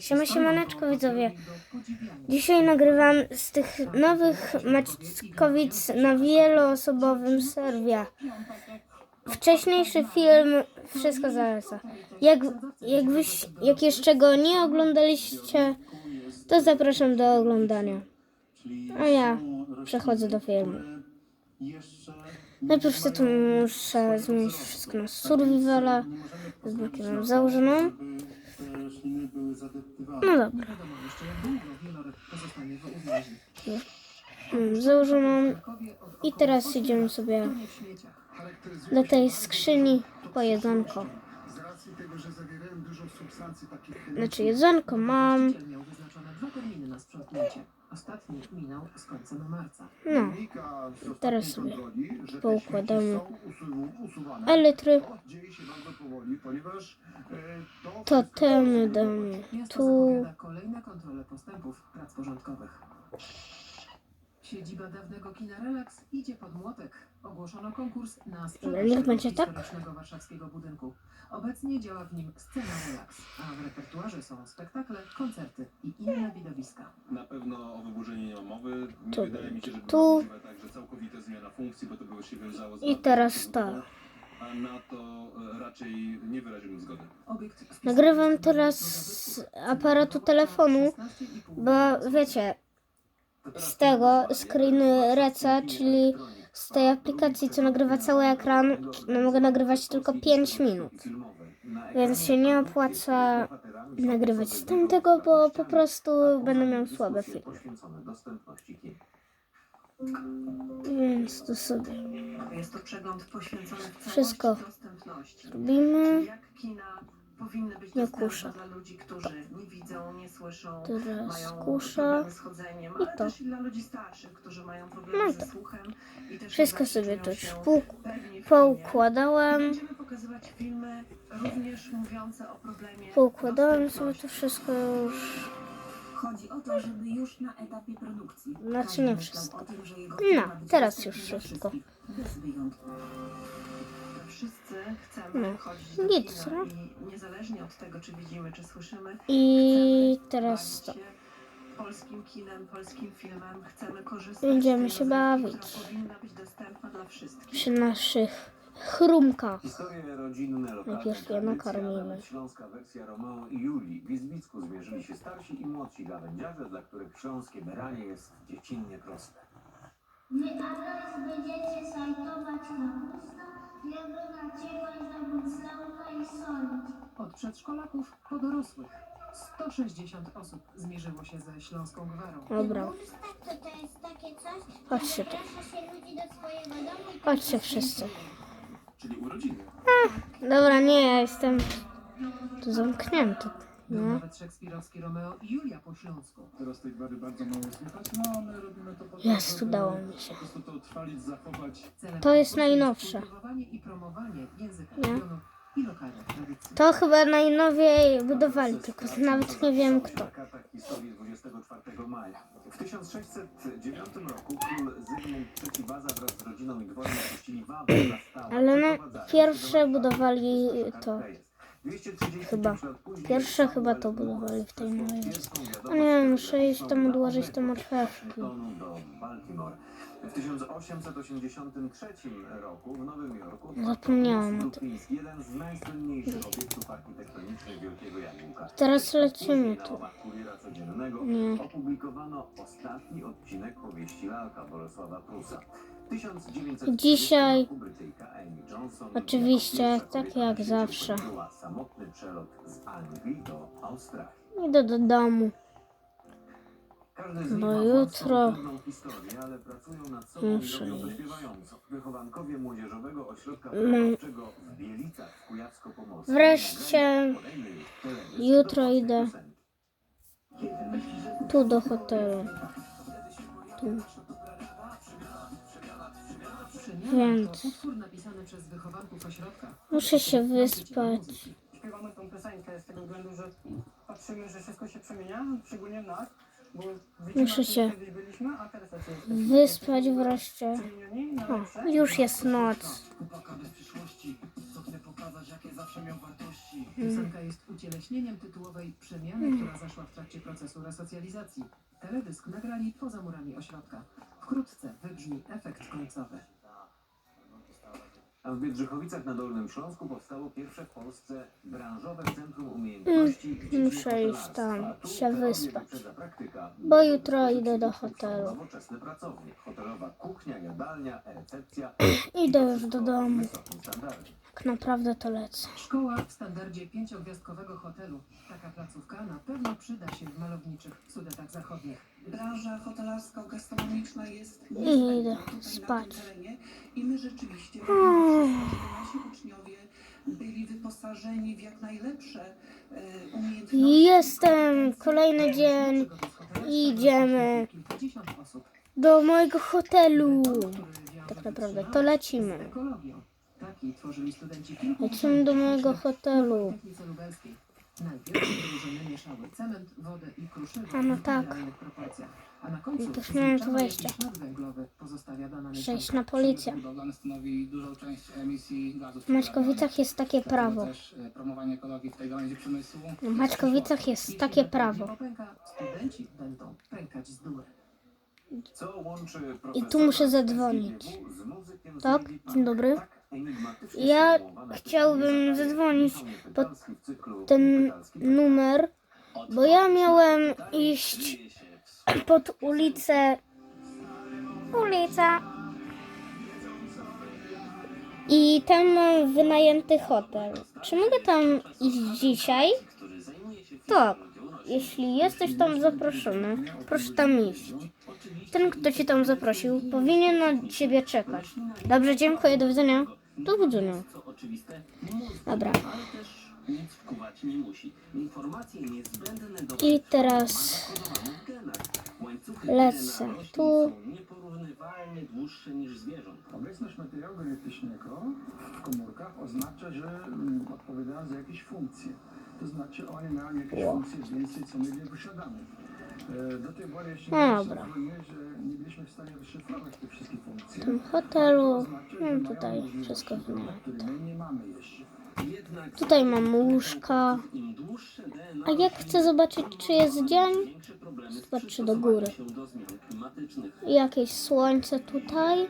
Siema, siemaneczko widzowie. Dzisiaj nagrywam z tych nowych Maćkowic na wieloosobowym serwie. Wcześniejszy film wszystko zaleca. Jak, jak, wyś, jak jeszcze go nie oglądaliście, to zapraszam do oglądania. A ja przechodzę do filmu. Najpierw sobie tu muszę zmienić wszystko na survivala. Zbrokę mam założoną. No dobra. Mam założoną. I teraz idziemy sobie do tej skrzyni po jedzonko. Znaczy jedzonko mam. Ostatni minął z końcem marca. No, Teraz sobie poukładamy śmieci są usu- usuwane. elitry. To dzieje się bardzo powoli, ponieważ e, to To temy do mnie. Miasto Tu zapowiada kolejne kontrole postępów prac porządkowych. Siedziba dawnego kina Relax idzie pod młotek. Ogłoszono konkurs na sprzedaż niech będzie tak. historycznego warszawskiego budynku. Obecnie działa w nim scena Relax, a w repertuarze są spektakle, koncerty i inne widowiska. Na pewno o wyburzeniu nie ma mowy. Nie Tu, wydaje mi się, że tu. była możliwa także całkowita zmiana funkcji, bo to by się wiązało z I teraz to. A na to e, raczej nie wyraziłbym zgody. Obiekt wpisany Nagrywam jest do teraz z aparatu telefonu, 16,5 bo wiecie, z tego screen reca, czyli z tej aplikacji, co nagrywa cały ekran, no mogę nagrywać tylko 5 minut. Więc się nie opłaca nagrywać z tamtego, bo po prostu będę miał słabe filmy. Więc to sobie Wszystko. robimy. Powinny być Nie kuszę. dla ludzi, którzy nie widzą, nie słyszą, Teraz mają kuszę. problemy z chodzeniem, I ale to. też i dla ludzi starszych, którzy mają problemy No ze to. słuchem. I też Wszystko zawsze sobie czują tu się pół- pewnie w kinie. poukładałem. Będziemy pokazywać filmy również mówiące o problemie Poukładałem sobie to wszystko już. Chodzi o to, żeby już na etapie produkcji. Znaczy każdy nie myślał wszystko. O tym, że jego No, teraz już dla wszystko. wszystkich, Bez wyjątku. Wszyscy chcemy No. chodzić do Nic, kina no. i niezależnie od tego, czy widzimy, czy słyszymy, I chcemy teraz to. bawić się polskim kinem, polskim filmem. Chcemy korzystać Będziemy z tej się rozrywki, bawić. która powinna być dostępna dla wszystkich. Przy naszych chrumkach. Historie rodzinne lokalne Najpierw je tradycje, nakarmimy. a nawet Śląska wersja Romeo i Julii. W Izbicku zmierzyli się starsi i młodsi gawędziarze, dla których śląskie beranie jest dziecinnie proste. Wy będziecie sajtować kapusta, żeby i. Od przedszkolaków po dorosłych. 160 osób zmierzyło się ze Śląską Gwarą. Dobra, Burstak to, to jest takie coś, Chodźcie tu. zaprasza się ludzi do swojego domu i chodźcie wszyscy. Czyli urodziny. Dobra, nie, ja jestem tu zamknięty. Był Nie? nawet szekspirowski Romeo i Julia po śląsku. Teraz tej gwary bardzo mało słychać, no ale robimy to po to, Jest, żeby udało mi się. Po prostu to utrwalić, zachować. Celem To jest konkursu najnowsze. kultywowanie i promowanie języka Nie. regionu i lokalnych tradycji. To chyba najnowiej budowali, tylko nawet nie wiem kto. Na kartach historii 24 maja. W 1609 roku król Zygmunt III Waza wraz z rodziną i dworem opuścili Wawę na stałe. Ale Przeprowadzając się pierwsze Warszawy. budowali to. 235 Chyba. Pierwsze chyba to budowali w tej Długosz nowej przesłał wersji. wielką O nie, wiadomość muszę iść tam odłożyć te marchewki. W 1883 roku w Nowym Jorku Zapomniałam o tym. Brukliński, jeden z najsłynniejszych obiektów architektonicznych Wielkiego Jagółka. Teraz lecimy tu. Nie. opublikowano ostatni odcinek powieści Lalka Bolesława Prusa. W 1930 Dzisiaj oczywiście, tak jak zawsze. Idę do domu. Bo jutro muszę iść. Kujawsko-Pomorskim Wreszcie jutro idę. Tu do hotelu. Tu. Więc-. Muszę się wyspać. śpiewamy tą piosenkę z tego względu, że patrzymy, że wszystko się przemienia, szczególnie nas, Muszę się Wyspać wreszcie. O, już jest noc. Wartości. Piosenka jest ucieleśnieniem tytułowej przemiany, która zaszła w trakcie procesu resocjalizacji. Teledysk nagrali poza murami ośrodka. Wkrótce wybrzmi efekt końcowy. A w Biedrzychowicach na Dolnym Śląsku powstało pierwsze w Polsce branżowe centrum umiejętności w dziedzinie muszę iść tam się wyspać. Bo jutro idę do hotelu. Idę już do domu. Tak naprawdę to lecę. Szkoła w standardzie pięciogwiazdkowego hotelu. Taka placówka na pewno przyda się w malowniczych Sudetach Zachodnich. Branża hotelarsko-gastronomiczna jest idę niezbędna tutaj na spać. tym terenie i my rzeczywiście robimy wszystko, żeby nasi uczniowie byli wyposażeni w jak najlepsze e, umiejętności. Jestem, kolejny dzień. Idziemy. rozpocznie Kilkadziesiąt osób. do mojego hotelu. Który wiąże Tak naprawdę to lecimy. z ekologią. Taki tworzyli studenci kilku Lecimy do mojego hotelu. Lubelskiej. Najpierw drużyny mieszały cement, wodę i kruszywo A no w tak. A na końcu I też miałem tu wejście. jaki ślad węglowy pozostawia dana Przejść na policję. budowlane stanowi dużą część emisji gazów W Maćkowicach jest takie prawo. też e, promowanie ekologii w tej gałęzi przemysłu. W Maćkowicach jest takie prawo. nie popęka, studenci będą pękać z dumy. Co łączy I tu muszę zadzwonić. Tak, dzień dobry. Ja chciałbym zadzwonić pod ten numer, bo ja miałem iść pod ulicę. Ulica. I tam mam wynajęty hotel. Czy mogę tam iść dzisiaj? Tak. Jeśli jesteś tam zaproszony, proszę tam iść. Ten, kto cię tam zaprosił, powinien na ciebie czekać. Dobrze, dziękuję, do widzenia. Do widzenia. Co oczywiste, mózg, Dobra. ale też nic wkuwać nie musi. Informacje niezbędne do I teraz zakodowane w genach. Łańcuchy lecę tu. są nieporównywalnie dłuższe niż zwierząt. Obecność materiału genetycznego w komórkach oznacza, że mm, odpowiadają za jakieś funkcje. To znaczy one mają jakieś funkcje więcej, co my nie posiadamy. Do tej pory No dobra. że nie byliśmy w stanie rozszyfrować tych wszystkich funkcji. W tym hotelu mają tutaj wszystko wynajęte. nie mamy jeszcze. Jednak Tutaj mam łóżka. A jak chcę zobaczyć, czy jest dzień, większe do góry. przystosowaniem jakieś słońce tutaj,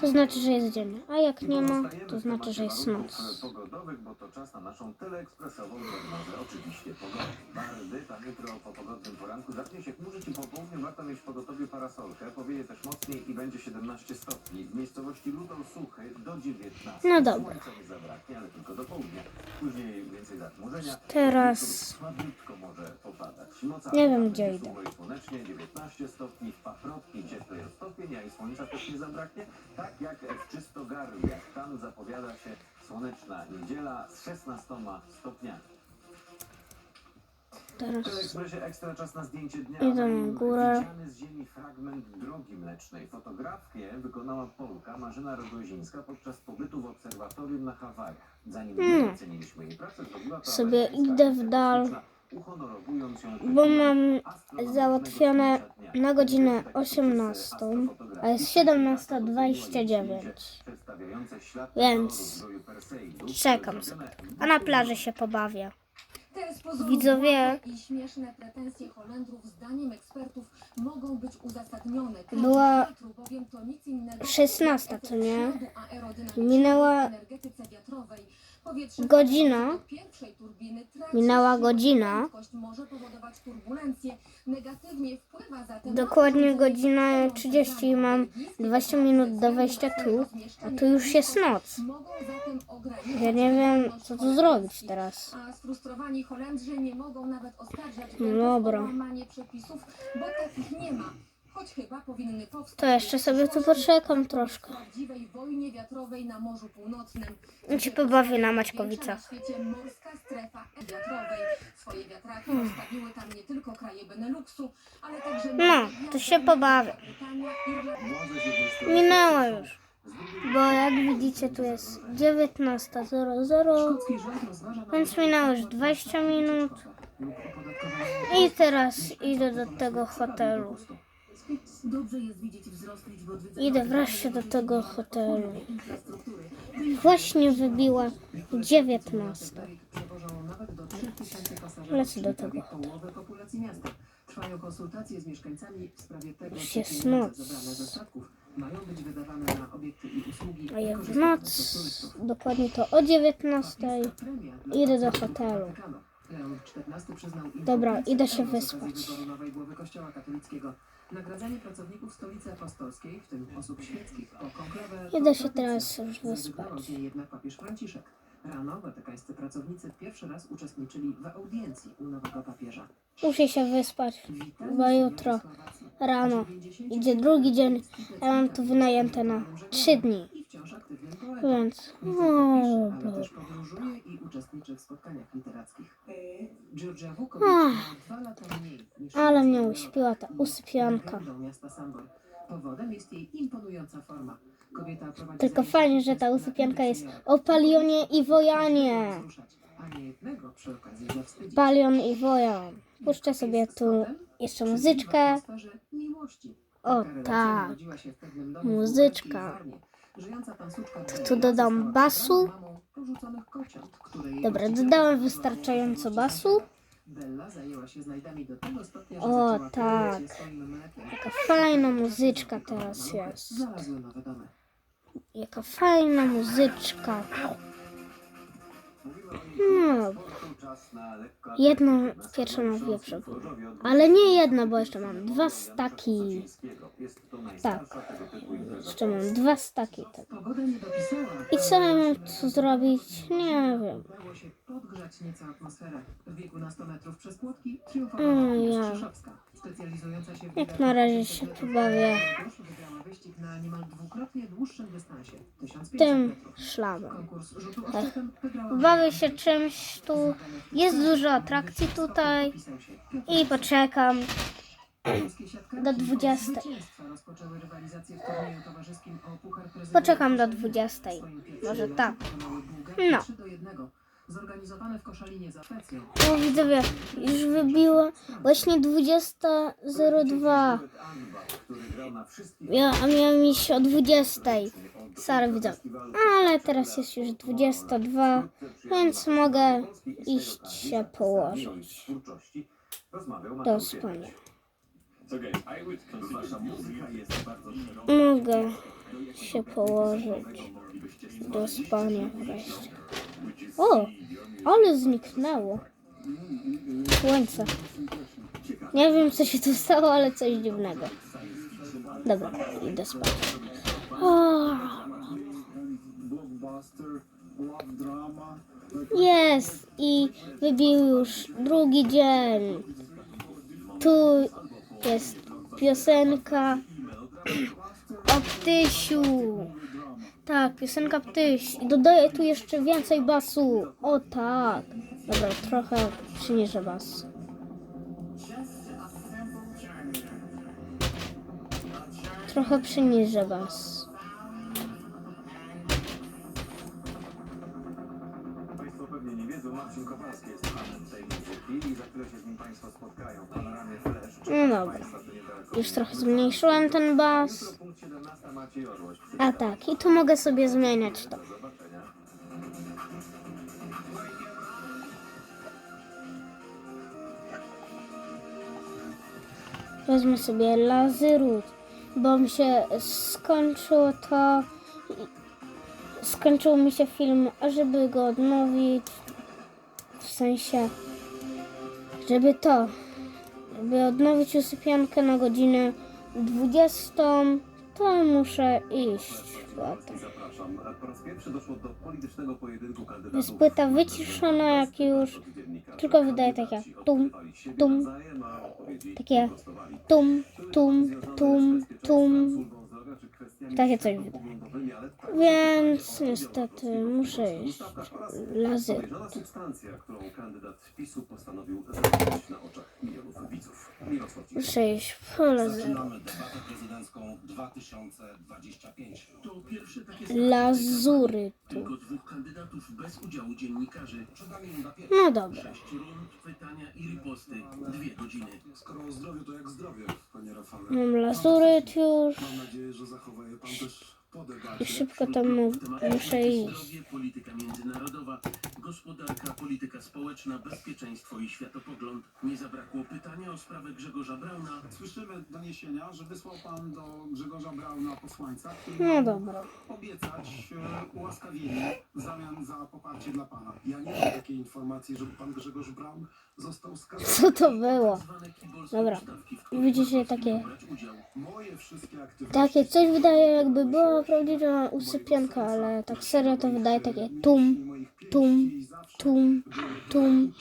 to znaczy, że jest dzień. A jak nie ma, to znaczy, że jest noc. pogodowych, bo to czas na naszą teleekspresową prognozę. Oczywiście pogody. Jutro po pogodnym poranku zacznie się chmurzyć i po południu warto mieć w pogotowiu parasolkę. Powieje też mocniej i będzie 17 stopni. W miejscowości Suchy do 19. No dobra. Słońca nie zabraknie, ale tylko do południa. Później więcej zachmurzenia. Teraz- Słabiutko może popadać. Noca Nie wiem, będzie gdzie idę. sucho i słonecznie, 19 stopni, w Paprotki jest stopień, a i słońca też nie zabraknie. Tak jak w Czystogarliach. Tam zapowiada się słoneczna niedziela z 16 stopniami. W Teraz Teleekspresie ekstra czas na zdjęcie dnia. Idę Nim górę. Widziany z ziemi fragment drogi mlecznej. Fotografię wykonała Polka Marzena Rogozińska podczas pobytu w obserwatorium na Hawajach. Zanim Hmm. my oceniliśmy jej pracę, zrobiła to Sobie amerykańska idę w dal, kosmiczna, uhonorowując ją bo tytułem mam astronomicznego załatwione na godzinę Takie 18, astrofotografii a jest 17.29. przedstawiające ślad Więc czekam zrobione A na plaży się pobawię. Widzowie- błahe i śmieszne pretensje Holendrów zdaniem ekspertów mogą być uzasadnione. Każdy Była wiatru bowiem to nic innego 16, jak co nie? Minęła godzina. Minęła godzina. Dokładnie godzina sterujące 30 i mam belgijskie 20 minut do wejścia tu, a tu już jest noc. Ja nie wiem, co tu zrobić teraz. No dobra. Choć chyba powinny powstać. To jeszcze sobie tu poczekam troszkę. prawdziwej wojnie wiatrowej na Morzu Północnym. Się pobawię na Największa Maćkowicach. Na świecie morska strefa wiatrowej. Swoje wiatraki Hmm. rozstawiły tam nie tylko kraje Beneluxu, ale także No, to się pobawię. Brytania, Irlandia. Minęło już. Bo jak widzicie, tu jest 19.00. Szkocki rząd rozważa nawet Więc minęło już 20 minut. I teraz idę do tego hotelu. Idę wreszcie do tego hotelu. Właśnie wybiła 19. Przewożą nawet do 3000 pasażerów, Lecę do tego miasta. Trwają konsultacje z mieszkańcami w sprawie tego, Już jest noc. A ja w noc, dokładnie to o 19. Premia dla Idę do hotelu. Watykanu. Leon XIV przyznał im Dobra, idę się wyspać. wyboru nowej głowy Kościoła katolickiego. Nagradzanie pracowników stolicy apostolskiej, w tym osób świeckich, po konklawę... Idę się teraz już Zrezygnował wyspać. z niej jednak papież Franciszek. Rano watykańscy pracownicy pierwszy raz uczestniczyli w audiencji u nowego papieża. Muszę się wyspać, bo jutro rano 90 idzie drugi dzień. Ja mam tu wynajęte na 3 dni. Więc, o Boże. podróżuje i uczestniczy w spotkaniach literackich. Georgia Ach, Ale mnie uśpiła ta usypianka. Powodem jest jej imponująca forma. Kobieta prowadzi Tylko zajęcia fajnie, że ta dla usypianka jest o Palionie i Wojanie. Wzruszać, A nie jednego przy okazji zawstydzić. Palion i Wojan. Puszczę sobie tu jeszcze muzyczkę. W atmosferze miłości. O, relacja tak. narodziła się w pewnym domu w Muzyczka. bułgarskiej Warnie. Żyjąca tam suczka To Bella tu dodam została basu. mamą porzuconych kociąt, Dobra, dodałem wystarczająco basu. Bella zajęła się znajdami do tego stopnia, że O, zaczęła tak. swoim mlekiem. Jaka fajna muzyczka teraz jest. Znalazły nowe domy. Jaka fajna muzyczka. No, jedną pierwszą na wieprze. Ale nie jedno, bo jeszcze mam dwa staki. Tak, jeszcze mam dwa staki. Tak. I co mam tu zrobić? Nie wiem. Udało się podgrzać nieco atmosferę. W wieku na 100 metrów przez płotki triumfowała Ines ja. Jak na razie się tu bawię na niemal dwukrotnie dłuższym dystansie 1500 tym metrów. szlamem. Konkurs rzutu wygrała Bawię się czymś tu. Jest dużo atrakcji tutaj. I poczekam. Polskie siatkarki do od 20. zwycięstwa rozpoczęły rywalizację w turnieju towarzyskim o Puchar Prezydenta Poczekam do Koszalina. 20. W swoim pierwszym Może tak. No. 3 do 1. Zorganizowane w Koszalinie za Szwecją. O widzowie, już wybiło właśnie 20.02. Ja, a miałem iść o 20.00. Sorry widzowie. Ale teraz jest już 22, więc mogę iść się położyć. Do spania. Mogę się położyć do spania wreszcie. O, ale zniknęło słońce. Nie wiem co się tu stało, ale coś dziwnego. Dobra, idę spać. Jest i wybił już drugi dzień. Tu jest piosenka o Ptysiu. Tak, piosenka Ptyś. I dodaję tu jeszcze więcej basu. O tak. Dobra, trochę przyniżę bas. Trochę przyniżę bas. Marcin jest fanem tej muzyki i za chwilę się z nim Państwo spotkają. Panoramie Flash. No dobra. Już trochę zmniejszyłem ten bas. Jutro punkt 17 Maciej Orłoś. A tak, i tu mogę sobie zmieniać to. Wezmę sobie lazerut, bo mi się skończyło to. Skończył mi się film, a żeby go odnowić, sensie, żeby to, żeby odnowić usypiankę na godzinę 20, to muszę iść. Potem. Jest płyta wyciszona jak już, tylko wydaje takie tum, tum, takie tum, tum, tum, tum. Takie coś wydaje. Więc niestety muszę iść. Lazy. Muszę iść po lazy. Zaczynamy debatę prezydencką 2025. To pierwsze takie Lazury tu. No dobra. Mam lazury już. Mam nadzieję, że pan też po debacie. I szybko tam mu- muszę iść. Zdrowie, polityka międzynarodowa, gospodarka, polityka społeczna, bezpieczeństwo i światopogląd. Nie zabrakło pytania o sprawę Grzegorza Brauna. Słyszymy doniesienia, że wysłał pan do Grzegorza Brauna posłańca, który No dobra. obiecać e, ułaskawienie w zamian za poparcie dla pana. Ja nie mam takiej informacji, żeby pan Grzegorz Braun został skazany. Co to było? Tak zwane kibolskie Dobra. Widzicie takie- brać udział. Moje wszystkie aktywności... Takie coś wydaje jakby była prawdziwa usypianka, ale tak serio to wydaje takie tum, tum, tum, tum.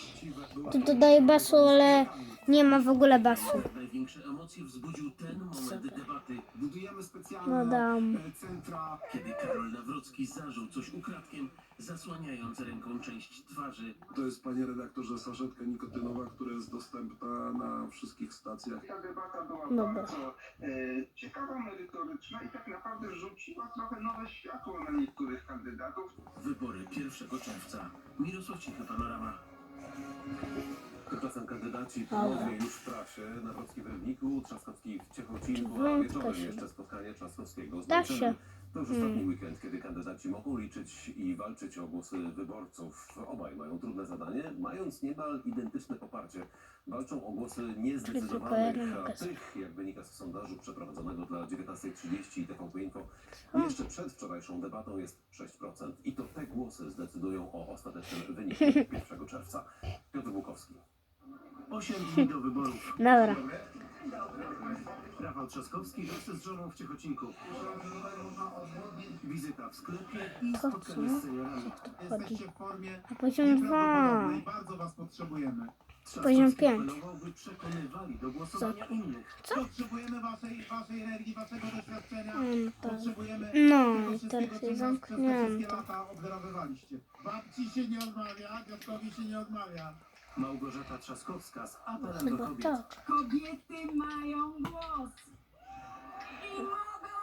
Tu dodaje basu, ale nie ma w ogóle basu. Największe emocje wzbudził ten moment debaty, Budujemy specjalne Madam. e, centra kiedy Karol Nawrocki zażył coś ukradkiem, zasłaniając ręką część twarzy. To jest, panie redaktorze, saszetka nikotynowa, która jest dostępna na wszystkich stacjach. Ta debata była Dobra. bardzo e, ciekawa, merytoryczna i tak naprawdę rzuciła trochę nowe światło na niektórych kandydatów. Wybory 1 czerwca. Mirosław Cichy, Panorama. Tymczasem kandydaci Ale. ponownie już w trasie. Nawrocki w Rybniku, Trzaskowski w Ciechocinku, a wieczorem jeszcze spotkanie Trzaskowskiego z Da się. To już ostatni weekend, kiedy kandydaci mogą liczyć i walczyć o głosy wyborców. Obaj mają trudne zadanie, mając niemal identyczne poparcie. Walczą o głosy niezdecydowanych, a tych, jak wynika z sondażu przeprowadzonego dla 19.30 i TVP Info, jeszcze przed wczorajszą debatą jest 6%. I to te głosy zdecydują o ostatecznym wyniku 1 czerwca. Piotr Bukowski. 8 dni do wyborów. Dobra. Rafał Trzaskowski wraz z żoną w Ciechocinku. Wizyta w sklepie i Po spotkanie co? z seniorami. Chodzi. w formie A poziom dwa. bardzo was potrzebujemy. Poziom pięć. apelował, by przekonywali do głosowania innych. Potrzebujemy waszej, waszej energii, waszego doświadczenia. Mm, to- Potrzebujemy No tego i wszystkiego, co jest nas przez te wszystkie zamknięte. lata obdarowywaliście. Babci się nie odmawia, dziadkowi się nie odmawia. Małgorzata Trzaskowska z apelem do kobiet. tak. Kobiety mają głos i mogą,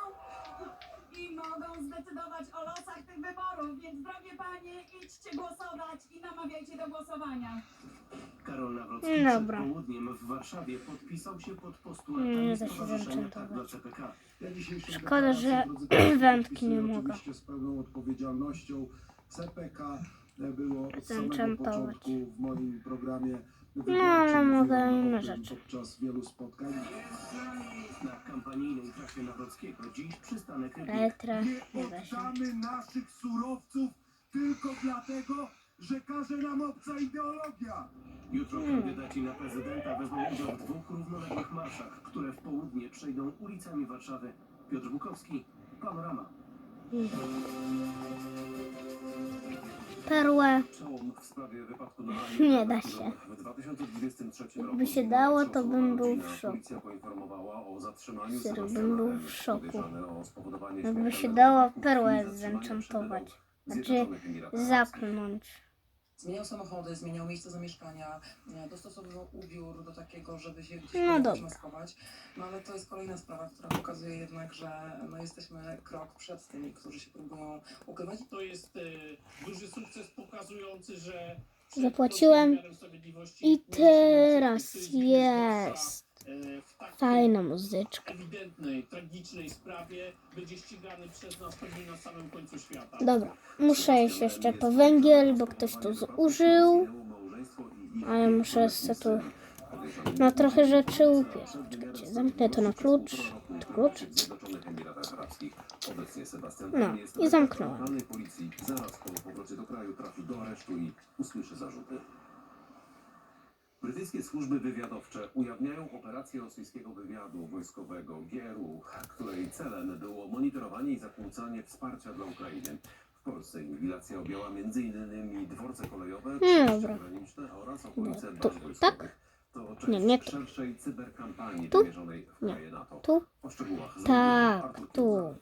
i mogą zdecydować o losach tych wyborów, więc drogie panie, idźcie głosować i namawiajcie do głosowania. Karol Nawrocki Dobra. przed południem w Warszawie podpisał się pod Nie postulatami da się Stowarzyszenia Tak dla CPK. Ja dzisiejszą Szkoda, że deklarację, drodzy państwo, wędki podpisuję nie mogę. Oczywiście z pełną odpowiedzialnością. CPK było od samego początku w moim programie No, ale mogę inne rzeczy. Podczas wielu spotkań. Na kampanijnej trasie Nawrockiego dziś przystanek. Retre. Nie. Oddamy naszych surowców tylko dlatego, że każe nam obca ideologia. Jutro Hmm. kandydaci na prezydenta wezmą udział w dwóch równoległych marszach, które w południe przejdą ulicami Warszawy. Piotr Bukowski, Panorama. Perłę. Nie da się. W 2023 roku Jakby się dało, to bym był w szoku. Serio, bym był w szoku. Jakby się dało perłę zenchantować. Znaczy, Zaknąć. Zmieniał samochody, zmieniał miejsce zamieszkania, e, dostosowywał ubiór do takiego, żeby się gdzieś No no dobra. maskować. No ale to jest kolejna sprawa, która pokazuje jednak, że no, jesteśmy krok przed tymi, którzy się próbują ukrywać. To jest e, duży sukces pokazujący, że Zapłaciłem i teraz jest w fajna muzyczka. ewidentnej, tragicznej sprawie będzie ścigany przez nas pewnie na samym końcu świata. Dobra, muszę iść jeszcze po węgiel, bo ktoś tu zużył. A ja muszę se tu no trochę rzeczy upiec. Czekajcie, zamknę to na klucz. To klucz? No, i zamknąłem. Brytyjskie służby wywiadowcze ujawniają operację rosyjskiego wywiadu wojskowego GRU, której celem było monitorowanie i zakłócanie wsparcia dla Ukrainy. W Polsce inwigilacja objęła m.in. dworce kolejowe, przejścia graniczne oraz okolice No, baz tu, wojskowych. tak? To część Nie, nie tu. szerszej cyberkampanii Tu? wymierzonej w Nie. kraje NATO. Tu? O szczegółach Tak, tu.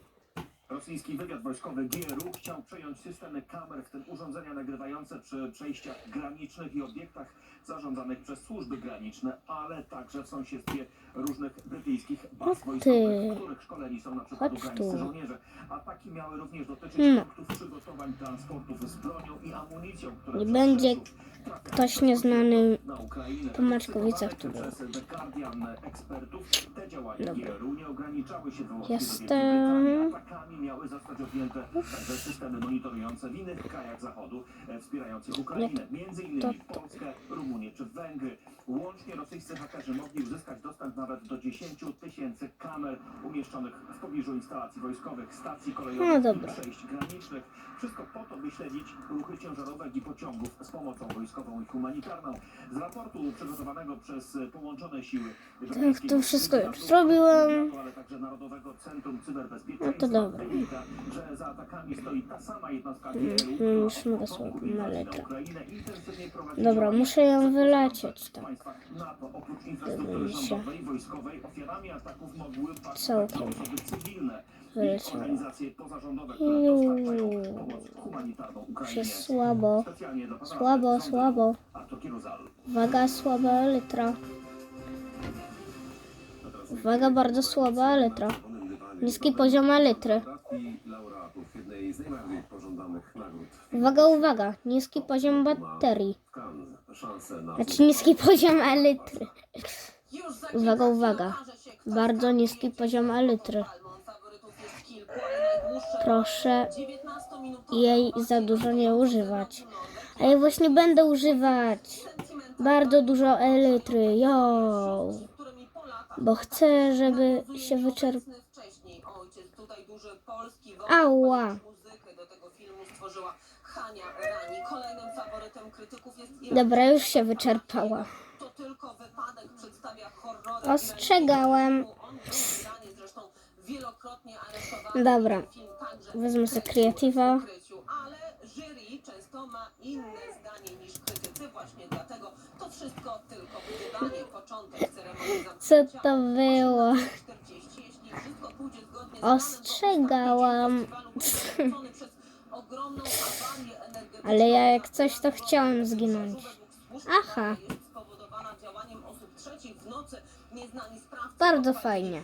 Rosyjski wywiad wojskowy GRU chciał przejąć systemy kamer, w tym urządzenia nagrywające przy przejściach granicznych i obiektach zarządzanych przez służby graniczne, ale także w sąsiedztwie różnych brytyjskich baz wojskowych, w których szkoleni są na przykład Chodź ukraińscy żołnierze. Ataki miały również dotyczyć Hmm. punktów przygotowań transportów z bronią i amunicją, które Nie będzie ktoś nieznany po Maczkowicach tu był. Dobra. Jestem. Miały zostać objęte także systemy monitorujące w innych krajach Zachodu e, wspierających Ukrainę, między innymi Polskę, Rumunię czy Węgry. Łącznie rosyjscy hakerzy mogli uzyskać dostęp nawet do 10 tysięcy kamer umieszczonych w pobliżu instalacji wojskowych, stacji kolejowych No i przejść granicznych. Wszystko po to, by śledzić ruchy ciężarówek i pociągów z pomocą wojskową i humanitarną. Z raportu przygotowanego przez e, połączone siły Tak, to wszystko już zrobiłem. ale także Narodowego Centrum No to dobra. Wynika, że za atakami stoi ta sama jednostka GRU, która już od mogę początku sobie inwazji na. Ukrainę intensywnie prowadzi Dobra, działania muszę ją wylecieć państwach NATO. Oprócz infrastruktury rządowej, wojskowej, ofiarami ataków mogły paść Całkiem. osoby cywilne i organizacje pozarządowe, które dostarczają pomoc humanitarną Ukrainie. słabo. Specjalnie dla pana Słabo, słabo. Artur Kieruzal. Uwaga, słaba litra. Uwaga, bardzo słaba litra. Niski poziom litry. laureatów jednej z najbardziej pożądanych nagród Uwaga, uwaga. Niski poziom baterii. Znaczy niski poziom litry. Uwaga, uwaga. Bardzo niski poziom litry. Proszę jej za dużo nie używać. A ja właśnie będę używać bardzo dużo elitry. Jo. Bo chcę, żeby się wyczerpał. Duży polski Ała. muzykę do tego filmu stworzyła Hania Rani. Kolejnym faworytem krytyków jest Dobra, już się wyczerpała. To tylko wypadek przedstawia horror. Ostrzegałem. Dobra. Wezmę sobie Creative'a. ukryciu, Ale jury często ma inne zdanie niż krytycy. Właśnie dlatego to wszystko tylko początek ceremonii Co to było? Ostrzegałam. Ale ja jak coś to chciałem zginąć. Aha. Bardzo fajnie.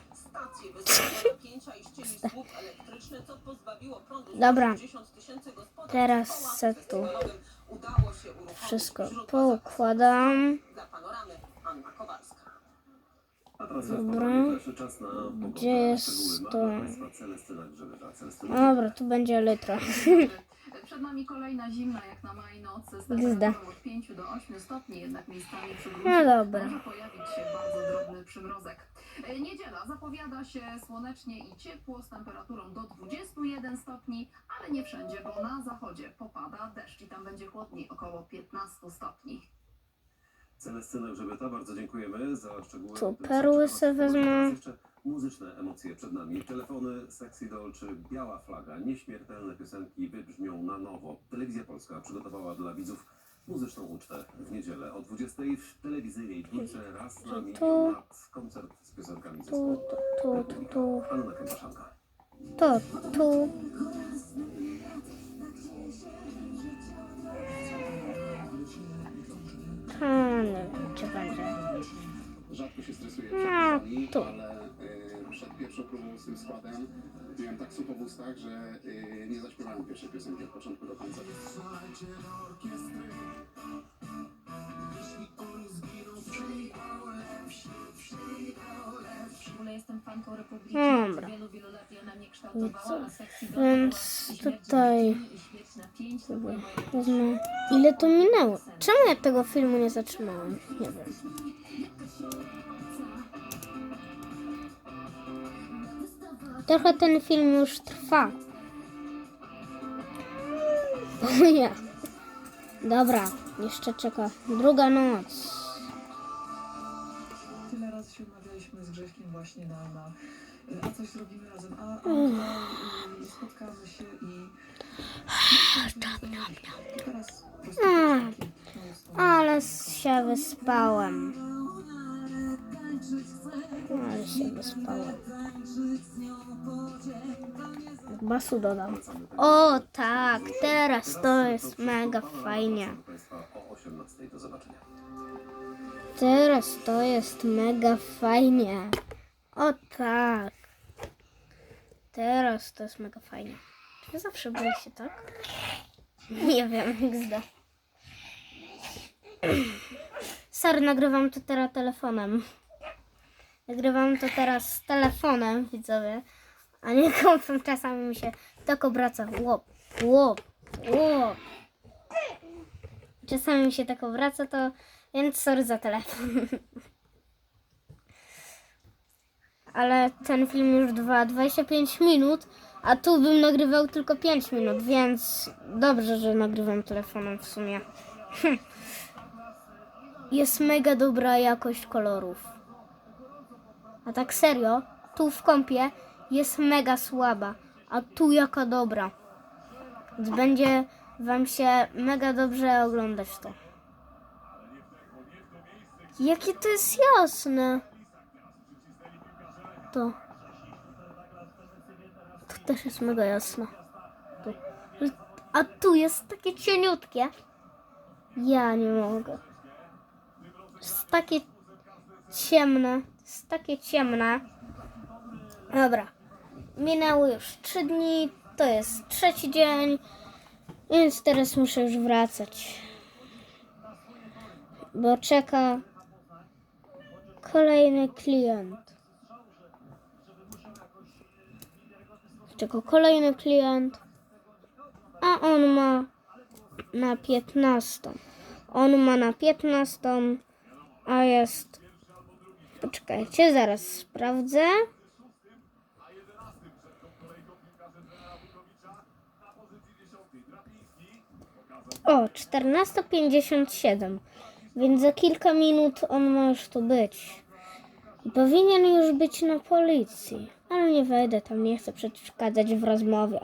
Dobra. 60 tysięcy gospodarstw. Teraz se tu wszystko poukładam. Dla panoramy Anna Kowalska. A teraz Dobra. Gdzie jest Szczegóły ma to? dla Państwa Celestyna Grzegorza. Celestyna Dobra, tu będzie litra. Przed nami kolejna zimna jak na maj noc z temperaturą od 5 do 8 stopni, jednak miejscami przy gruncie No dobra. może pojawić się bardzo drobny przymrozek. E, Niedziela zapowiada się słonecznie i ciepło z temperaturą do 21 stopni, ale nie wszędzie, bo na zachodzie popada deszcz i tam będzie chłodniej, około 15 stopni. Celestyna Grzegorza, bardzo dziękujemy za szczegóły. Tu perły se wezmę. Muzyczne emocje przed nami. Telefony, sexy doll czy biała flaga. Nieśmiertelne piosenki wybrzmią na nowo. Telewizja Polska przygotowała dla widzów muzyczną ucztę w niedzielę o 20 w telewizyjnej dwójce raz na milion lat koncert z piosenkami Tu, zespołu. tu, tu, tu, Anna Kępaszanka. to, tu. A, nie wiem, czy będzie. Rzadko się stresuję przed pytaniami, tu. ale y, przed pierwszą próbą z tym składem miałem tak sucho w ustach, że y, nie zaśpiewałem pierwszej piosenki od początku do końca. W ogóle jestem fanką Republiki, Dobra. wielu, wielu lat i ona mnie kształtowała, a sexy doll Więc tutaj ludzi i śmierć na pięć, to były moje wezmę. Ile to minęło? Czemu ja tego filmu nie zatrzymałem? Nie wiem. Trochę ten film już trwa. Ja. Dobra, jeszcze czeka druga noc. Tyle razy się umawialiśmy z Grześkiem właśnie na, y, a coś zrobimy razem, a, a, a y, spotkamy się i... I teraz po prostu Mm. Ale się wyspałem. Ale się wyspałem. Basu dodam. O tak, teraz to jest mega fajnie. Państwa o 18 do zobaczenia. Teraz to jest mega fajnie. O tak. Teraz to jest mega fajnie. Czy zawsze byliście tak? Nie wiem, XD. Sorry, nagrywam to teraz telefonem. Nagrywam to teraz z telefonem, widzowie. A nie kompem. Czasami mi się tak obraca. Łop, łop, łop. Czasami mi się tak obraca, to więc sorry za telefon. Ale ten film już trwa 25 minut, a tu bym nagrywał tylko 5 minut, więc dobrze, że nagrywam telefonem w sumie. Jest mega dobra jakość kolorów. A tak serio, tu w kąpie jest mega słaba, a tu jaka dobra. Więc będzie wam się mega dobrze oglądać to. Jakie to jest jasne. To. To też jest mega jasne. Tu. A tu jest takie cieniutkie. Ja nie mogę. Jest takie ciemne. Jest takie ciemne. Dobra. Minęły już trzy dni. To jest trzeci dzień. Więc teraz muszę już wracać. Bo czeka kolejny klient. Czego kolejny klient. A on ma na 15. On ma na 15, a jest. Poczekajcie, zaraz sprawdzę. O, 14.57. Więc za kilka minut on ma już tu być. Powinien już być na policji. Ale nie wejdę tam, nie chcę przeszkadzać w rozmowie.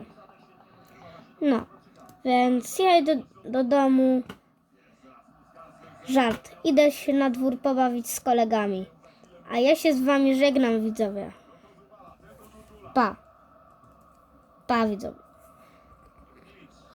No, więc ja idę do domu. Żart. Idę się na dwór pobawić z kolegami. A ja się z wami żegnam, widzowie. Pa. Pa, widzowie.